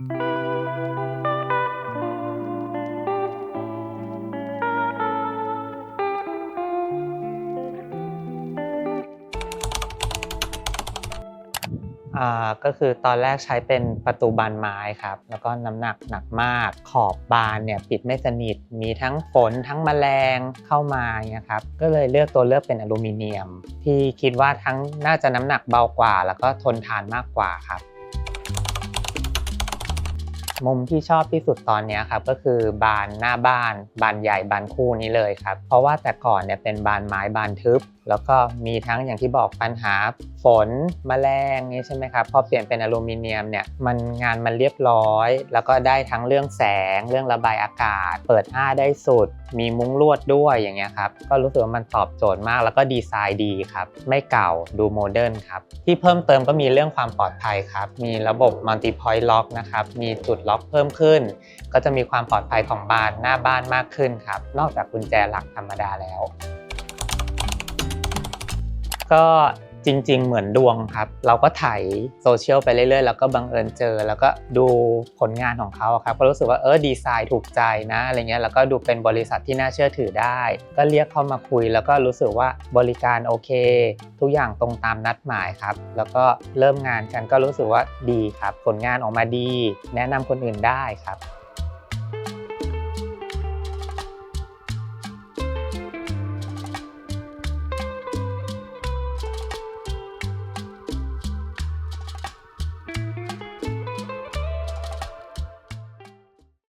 อ่าก็คือตอนแรกใช้เป็นประตูบานไม้ครับ แล้วก็น้ำหนักหนักมาก ขอบบานเนี่ยปิดไม่สนิท มีทั้งฝนทั้งแมลงเข้ามาอย่างเงี้ยครับ ก็เลยเลือกตัวเลือกเป็นอลูมิเนียม ที่คิดว่าทั้งน่าจะน้ำหนักเบากว่า แล้วก็ทนทานมากกว่าครับ มุมที่ชอบที่สุดตอนนี้ครับก็คือบานหน้าบ้าน บานใหญ่บานคู่นี้เลยครับ เพราะว่าแต่ก่อนเนี่ยเป็นบานไม้บานทึบ แล้วก็มีทั้งอย่างที่บอกปัญหาฝนแมลงนี่ใช่ไหมครับพอเปลี่ยนเป็นอลูมิเนียมเนี่ยมันงานมันเรียบร้อย แล้วก็ได้ทั้งเรื่องแสง เรื่องระบายอากาศ เปิดอ้าได้สุด มีมุ้งลวดด้วยอย่างเงี้ยครับก็รู้สึกว่ามันตอบโจทย์มากแล้วก็ดีไซน์ดีครับ ไม่เก่าดูโมเดิร์นครับที่เพิ่มเติมก็มีเรื่องความปลอดภัยครับมีระบบ multi point lock นะครับมีจุดล็อกเพิ่มขึ้น ก็จะมีความปลอดภัยของบ้านหน้าบ้านมากขึ้นครับ นอกจากกุญแจหลักธรรมดาแล้ว ก็ จริง ๆ เหมือนดวงครับ เราก็ถ่ายโซเชียลไปเรื่อยๆ แล้วก็บังเอิญเจอ แล้วก็ดูผลงานของเขาครับ ก็รู้สึกว่าเออดีไซน์ถูกใจนะอะไรเงี้ยแล้วก็ดูเป็นบริษัทที่น่าเชื่อถือได้ ก็เรียกเข้ามาคุย แล้วก็รู้สึกว่าบริการโอเค ทุกอย่างตรงตามนัดหมายครับ แล้วก็เริ่มงานกันก็รู้สึกว่าดีครับ ผลงานออกมาดี แนะนำคนอื่นได้ครับ